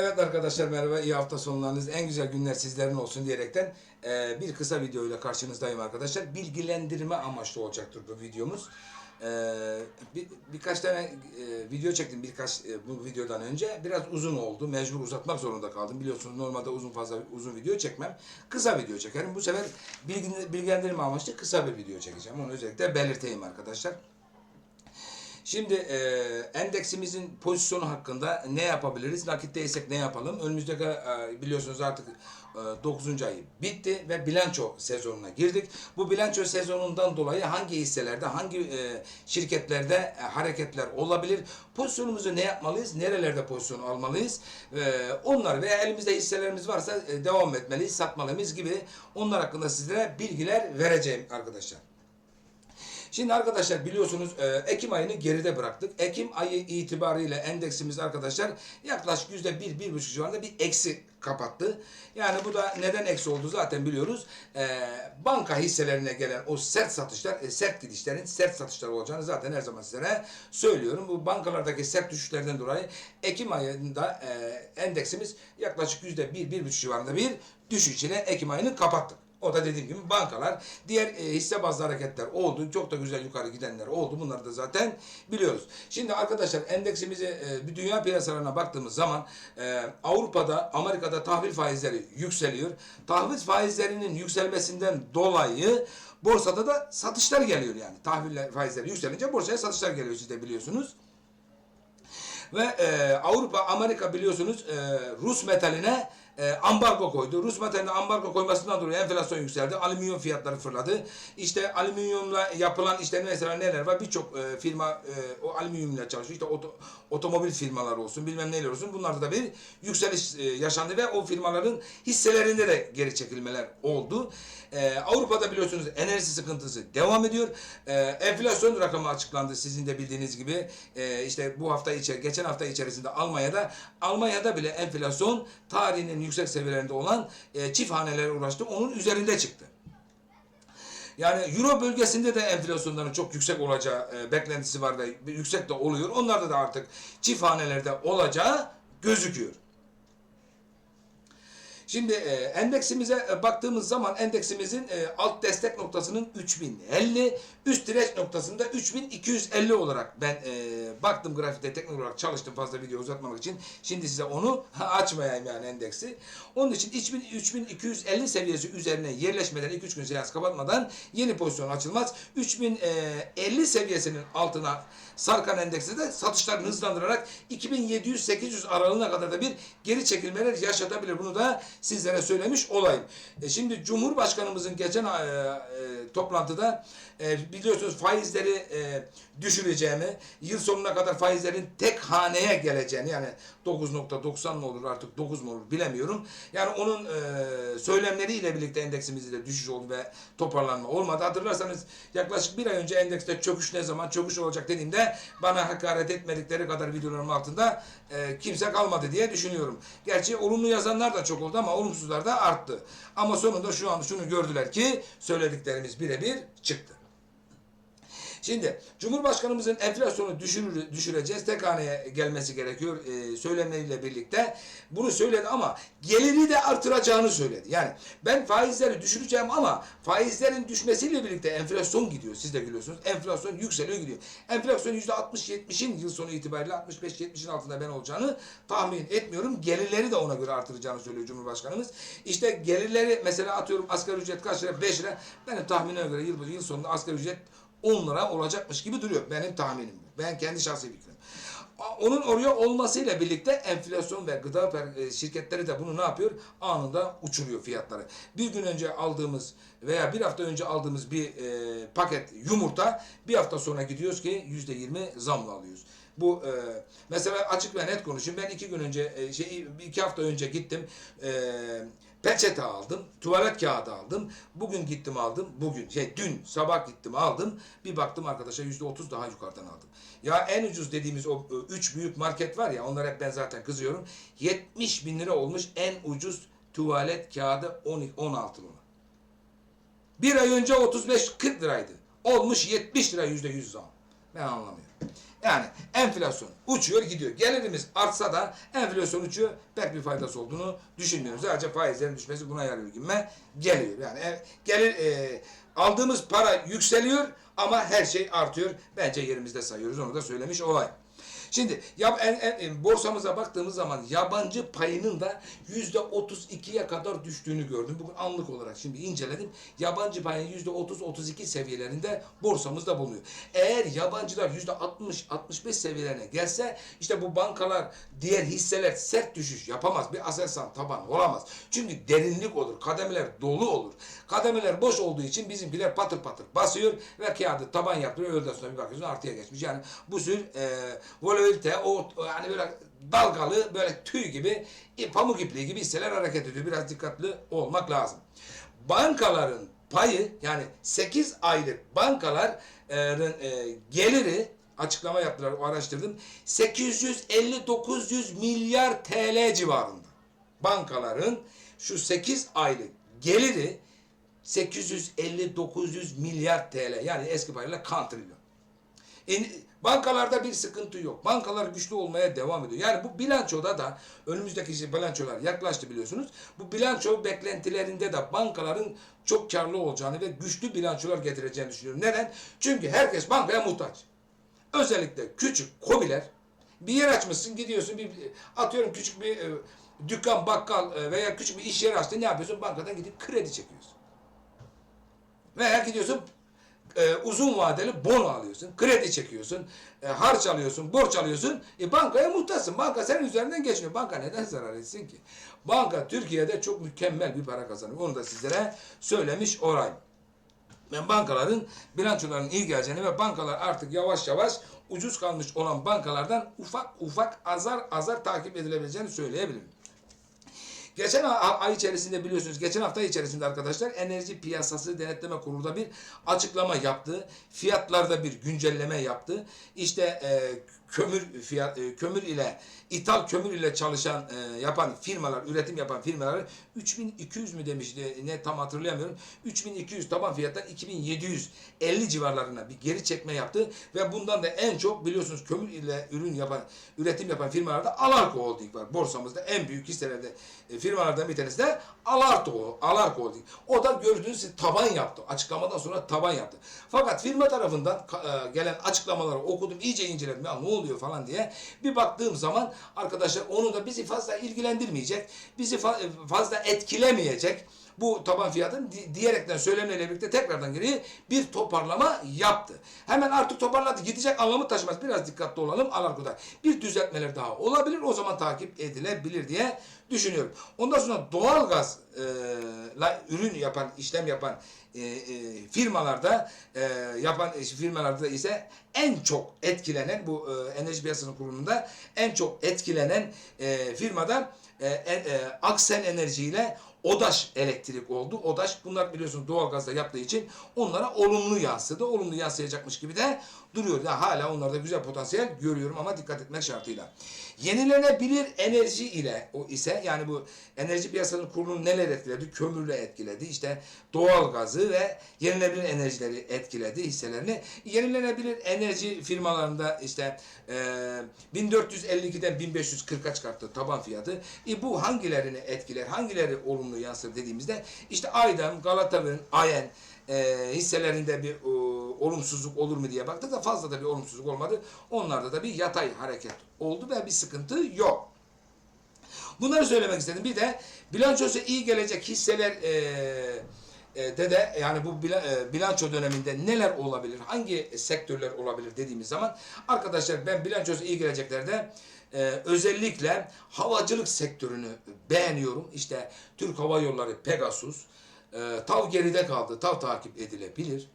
Evet arkadaşlar merhaba, iyi hafta sonlarınız, en güzel günler sizlerin olsun diyerekten e, bir kısa video ile karşınızdayım arkadaşlar. Bilgilendirme amaçlı olacaktır bu videomuz. E, bir, birkaç tane e, video çektim birkaç e, bu videodan önce. Biraz uzun oldu, mecbur uzatmak zorunda kaldım. Biliyorsunuz normalde uzun fazla uzun video çekmem. Kısa video çekerim. Bu sefer bilgi, bilgilendirme amaçlı kısa bir video çekeceğim. Onu özellikle belirteyim arkadaşlar. Şimdi e, endeksimizin pozisyonu hakkında ne yapabiliriz? Nakitteysek ne yapalım? Önümüzdeki e, biliyorsunuz artık e, 9. ayı bitti ve bilanço sezonuna girdik. Bu bilanço sezonundan dolayı hangi hisselerde, hangi e, şirketlerde e, hareketler olabilir? Pozisyonumuzu ne yapmalıyız? Nerelerde pozisyon almalıyız? E, onlar veya elimizde hisselerimiz varsa e, devam etmeliyiz, satmalıyız gibi onlar hakkında sizlere bilgiler vereceğim arkadaşlar. Şimdi arkadaşlar biliyorsunuz e, Ekim ayını geride bıraktık. Ekim ayı itibariyle endeksimiz arkadaşlar yaklaşık yüzde bir, bir buçuk civarında bir eksi kapattı. Yani bu da neden eksi oldu zaten biliyoruz. E, banka hisselerine gelen o sert satışlar, e, sert gidişlerin sert satışlar olacağını zaten her zaman sizlere söylüyorum. Bu bankalardaki sert düşüşlerden dolayı Ekim ayında e, endeksimiz yaklaşık yüzde bir, bir buçuk civarında bir düşüş ile Ekim ayını kapattık. O da dediğim gibi bankalar, diğer e, hisse bazlı hareketler oldu. Çok da güzel yukarı gidenler oldu. Bunları da zaten biliyoruz. Şimdi arkadaşlar endeksimizi e, bir dünya piyasalarına baktığımız zaman e, Avrupa'da, Amerika'da tahvil faizleri yükseliyor. Tahvil faizlerinin yükselmesinden dolayı borsada da satışlar geliyor yani. Tahvil faizleri yükselince borsaya satışlar geliyor siz de biliyorsunuz. Ve e, Avrupa, Amerika biliyorsunuz e, Rus metaline e, ambargo koydu. Rus metaline ambargo koymasından dolayı enflasyon yükseldi. Alüminyum fiyatları fırladı. İşte alüminyumla yapılan işte mesela neler var? Birçok e, firma e, o alüminyumla çalışıyor. İşte oto, otomobil firmaları olsun, bilmem neler olsun. Bunlarda da bir yükseliş e, yaşandı ve o firmaların hisselerinde de geri çekilmeler oldu. E, Avrupa'da biliyorsunuz enerji sıkıntısı devam ediyor. E, enflasyon rakamı açıklandı sizin de bildiğiniz gibi. E, işte bu hafta içeri, geçen hafta içerisinde Almanya'da Almanya'da bile enflasyon tarihinin yüksek seviyelerinde olan e, çift hanelere ulaştı. Onun üzerinde çıktı. Yani Euro bölgesinde de enflasyonların çok yüksek olacağı e, beklentisi var ve yüksek de oluyor. Onlarda da artık çift hanelerde olacağı gözüküyor. Şimdi e, endeksimize e, baktığımız zaman endeksimizin e, alt destek noktasının 3050, üst direnç noktasında 3250 olarak ben e, baktım grafikte teknik olarak çalıştım fazla video uzatmamak için. Şimdi size onu açmayayım yani endeksi. Onun için 3000, 3250 seviyesi üzerine yerleşmeden 2-3 gün seans kapatmadan yeni pozisyon açılmaz. 3050 seviyesinin altına sarkan endekste de satışlarını hızlandırarak 2700-800 aralığına kadar da bir geri çekilmeler yaşatabilir. Bunu da sizlere söylemiş olayım. E şimdi Cumhurbaşkanımızın geçen e, e, toplantıda e, biliyorsunuz faizleri e, düşüreceğimi, yıl sonuna kadar faizlerin tek haneye geleceğini yani 9.90 mı olur artık 9 mu olur bilemiyorum. Yani onun e, söylemleriyle birlikte endeksimizde de düşüş oldu ve toparlanma olmadı. Hatırlarsanız yaklaşık bir ay önce endekste çöküş ne zaman çöküş olacak dediğimde bana hakaret etmedikleri kadar videolarım altında e, kimse kalmadı diye düşünüyorum. Gerçi olumlu yazanlar da çok oldu ama olumsuzlar da arttı. Ama sonunda şu an şunu gördüler ki söylediklerimiz birebir çıktı. Şimdi Cumhurbaşkanımızın enflasyonu düşürür, düşüreceğiz. Tek haneye gelmesi gerekiyor e, söylemleriyle birlikte. Bunu söyledi ama geliri de artıracağını söyledi. Yani ben faizleri düşüreceğim ama faizlerin düşmesiyle birlikte enflasyon gidiyor. Siz de biliyorsunuz. Enflasyon yükseliyor gidiyor. Enflasyon %60-70'in yıl sonu itibariyle 65-70'in altında ben olacağını tahmin etmiyorum. Gelirleri de ona göre artıracağını söylüyor Cumhurbaşkanımız. İşte gelirleri mesela atıyorum asgari ücret kaç lira? 5 lira. Benim tahminime göre yıl, yıl sonunda asgari ücret 10 lira olacakmış gibi duruyor. Benim tahminim bu. Ben kendi şahsi fikrim. Onun oraya olmasıyla birlikte enflasyon ve gıda e, şirketleri de bunu ne yapıyor? Anında uçuruyor fiyatları. Bir gün önce aldığımız veya bir hafta önce aldığımız bir e, paket yumurta bir hafta sonra gidiyoruz ki yüzde yirmi zamla alıyoruz. Bu e, mesela açık ve net konuşayım. Ben iki gün önce e, şey iki hafta önce gittim. E, peçete aldım, tuvalet kağıdı aldım. Bugün gittim aldım. Bugün şey dün sabah gittim aldım. Bir baktım arkadaşlar yüzde otuz daha yukarıdan aldım. Ya en ucuz dediğimiz o e, üç büyük market var ya onlar hep ben zaten kızıyorum. 70 bin lira olmuş en ucuz tuvalet kağıdı 12, 16 lira. Bir ay önce 35-40 liraydı. Olmuş 70 lira yüzde yüz zam. Ben anlamıyorum. Yani enflasyon uçuyor gidiyor. Gelirimiz artsa da enflasyon uçuyor. Pek bir faydası olduğunu düşünmüyorum. Sadece faizlerin düşmesi buna yarıyor gibime geliyor. Yani gelir e, aldığımız para yükseliyor ama her şey artıyor. Bence yerimizde sayıyoruz. Onu da söylemiş olayım. Şimdi ya, en, en- borsamıza baktığımız zaman yabancı payının da yüzde 32'ye kadar düştüğünü gördüm. Bugün anlık olarak şimdi inceledim. Yabancı payının yüzde 30-32 seviyelerinde borsamızda bulunuyor. Eğer yabancılar yüzde 60-65 seviyelerine gelse işte bu bankalar diğer hisseler sert düşüş yapamaz. Bir aselsan taban olamaz. Çünkü derinlik olur. Kademeler dolu olur. Kademeler boş olduğu için bizimkiler patır patır basıyor ve kağıdı taban yaptırıyor. Öğleden sonra bir bakıyorsun artıya geçmiş. Yani bu tür e, volatilite o o yani böyle dalgalı böyle tüy gibi e, pamuk ipliği gibi hisseler hareket ediyor. Biraz dikkatli olmak lazım. Bankaların payı yani 8 aylık bankaların e, geliri açıklama yaptılar, araştırdım. 850-900 milyar TL civarında. Bankaların şu 8 aylık geliri 850-900 milyar TL. Yani eski parayla kan trilyon. Bankalarda bir sıkıntı yok. Bankalar güçlü olmaya devam ediyor. Yani bu bilançoda da önümüzdeki bilançolar yaklaştı biliyorsunuz. Bu bilanço beklentilerinde de bankaların çok karlı olacağını ve güçlü bilançolar getireceğini düşünüyorum. Neden? Çünkü herkes bankaya muhtaç. Özellikle küçük kobiler bir yer açmışsın gidiyorsun bir atıyorum küçük bir e, dükkan bakkal e, veya küçük bir iş yeri açtın ne yapıyorsun? Bankadan gidip kredi çekiyorsun. Veya gidiyorsun e, uzun vadeli bono alıyorsun, kredi çekiyorsun, e, harç alıyorsun, borç alıyorsun. E, bankaya muhtaçsın. Banka senin üzerinden geçmiyor. Banka neden zarar etsin ki? Banka Türkiye'de çok mükemmel bir para kazanıyor. Onu da sizlere söylemiş olayım. Ben bankaların bilançolarının iyi geleceğini ve bankalar artık yavaş yavaş ucuz kalmış olan bankalardan ufak ufak azar azar takip edilebileceğini söyleyebilirim. Geçen ay içerisinde biliyorsunuz, geçen hafta içerisinde arkadaşlar Enerji Piyasası Denetleme Kurulu da bir açıklama yaptı. Fiyatlarda bir güncelleme yaptı. İşte e, kömür fiyat e, kömür ile ithal kömür ile çalışan e, yapan firmalar, üretim yapan firmaları 3200 mü demişti ne tam hatırlayamıyorum. 3200 taban fiyattan 2750 civarlarına bir geri çekme yaptı ve bundan da en çok biliyorsunuz kömür ile ürün yapan üretim yapan firmalarda Alarko Holding var. Borsamızda en büyük hisselerde e, firmalardan bir tanesi de Alarko, Alarko Holding. O da gördüğünüz taban yaptı. Açıklamadan sonra taban yaptı. Fakat firma tarafından e, gelen açıklamaları okudum, iyice inceledim. Ya ne oluyor falan diye. Bir baktığım zaman arkadaşlar onu da bizi fazla ilgilendirmeyecek, bizi fa- fazla etkilemeyecek bu taban fiyatın di- diyerekten söylemleriyle birlikte tekrardan geri bir toparlama yaptı. Hemen artık toparladı. Gidecek anlamı taşımaz. Biraz dikkatli olalım Alarko'da. Bir düzeltmeler daha olabilir. O zaman takip edilebilir diye düşünüyorum. Ondan sonra doğalgaz e, ürün yapan, işlem yapan e, e, firmalarda e, yapan e, firmalarda ise en çok etkilenen bu e, enerji piyasasının kurulunda en çok etkilenen e, firmada e, e, e, Aksen Enerji ile Odaş elektrik oldu. Odaş bunlar biliyorsunuz doğalgazla yaptığı için onlara olumlu yansıdı. Olumlu yansıyacakmış gibi de duruyor. Yani hala onlarda güzel potansiyel görüyorum ama dikkat etmek şartıyla. Yenilenebilir enerji ile o ise yani bu enerji piyasasının kurulunu neler etkiledi? Kömürle etkiledi. İşte doğalgazı ve yenilenebilir enerjileri etkiledi hisselerini. Yenilenebilir enerji firmalarında işte e, 1452'den 1540'a çıkarttı taban fiyatı. E, bu hangilerini etkiler? Hangileri olumlu yansır dediğimizde işte Aydem, Galata'nın, Ayen e, hisselerinde bir e, olumsuzluk olur mu diye baktık da fazla da bir olumsuzluk olmadı. Onlarda da bir yatay hareket oldu ve bir sıkıntı yok. Bunları söylemek istedim. Bir de bilançosu iyi gelecek hisseler e, e, de de yani bu e, bilanço döneminde neler olabilir, hangi sektörler olabilir dediğimiz zaman arkadaşlar ben bilançosu iyi geleceklerde e, özellikle havacılık sektörünü beğeniyorum. İşte Türk Hava Yolları, Pegasus, e, TAV geride kaldı. TAV takip edilebilir.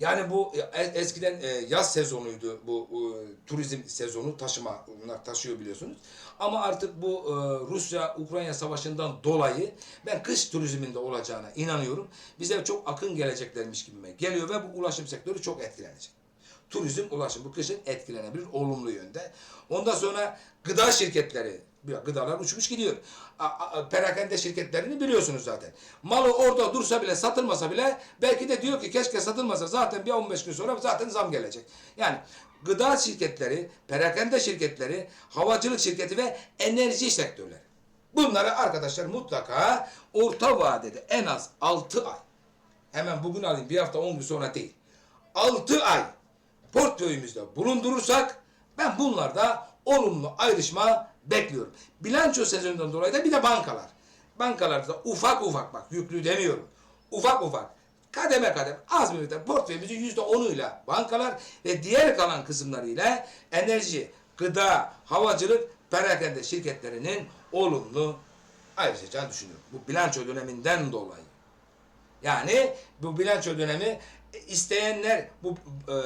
Yani bu e, eskiden e, yaz sezonuydu bu e, turizm sezonu taşıma bunlar taşıyor biliyorsunuz. Ama artık bu e, Rusya Ukrayna savaşından dolayı ben kış turizminde olacağına inanıyorum. Bize çok akın geleceklermiş gibime geliyor ve bu ulaşım sektörü çok etkilenecek. Turizm, ulaşım bu kışın etkilenebilir olumlu yönde. Ondan sonra gıda şirketleri gıdalar uçmuş gidiyor. Perakende şirketlerini biliyorsunuz zaten. Malı orada dursa bile satılmasa bile belki de diyor ki keşke satılmasa zaten bir 15 gün sonra zaten zam gelecek. Yani gıda şirketleri, perakende şirketleri, havacılık şirketi ve enerji sektörleri. Bunları arkadaşlar mutlaka orta vadede en az 6 ay hemen bugün alayım bir hafta 10 gün sonra değil. 6 ay portföyümüzde bulundurursak ben bunlarda olumlu ayrışma bekliyorum. Bilanço sezonundan dolayı da bir de bankalar. Bankalarda ufak ufak bak yüklü demiyorum. Ufak ufak kademe kademe az bir miktar portföyümüzün yüzde onuyla bankalar ve diğer kalan kısımlarıyla enerji, gıda, havacılık, perakende şirketlerinin olumlu ayrışacağını düşünüyorum. Bu bilanço döneminden dolayı. Yani bu bilanço dönemi isteyenler bu e,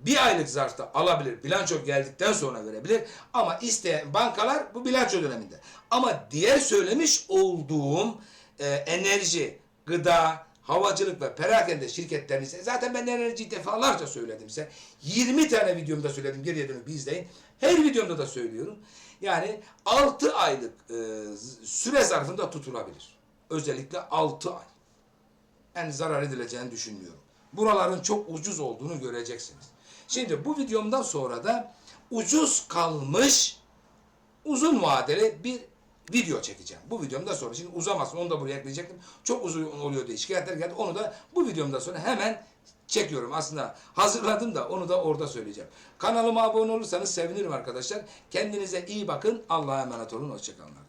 bir aylık zarfta alabilir. Bilanço geldikten sonra verebilir. Ama isteyen bankalar bu bilanço döneminde. Ama diğer söylemiş olduğum e, enerji, gıda, havacılık ve perakende şirketlerini zaten ben enerjiyi defalarca söyledim size. 20 tane videomda söyledim. Geriye dönüp izleyin. Her videomda da söylüyorum. Yani 6 aylık e, süre zarfında tutulabilir. Özellikle 6 ay en zarar edileceğini düşünmüyorum. Buraların çok ucuz olduğunu göreceksiniz. Şimdi bu videomdan sonra da ucuz kalmış uzun vadeli bir video çekeceğim. Bu videomdan sonra şimdi uzamasın onu da buraya ekleyecektim. Çok uzun oluyor diye şikayetler geldi. Onu da bu videomdan sonra hemen çekiyorum. Aslında hazırladım da onu da orada söyleyeceğim. Kanalıma abone olursanız sevinirim arkadaşlar. Kendinize iyi bakın. Allah'a emanet olun. Hoşçakalın.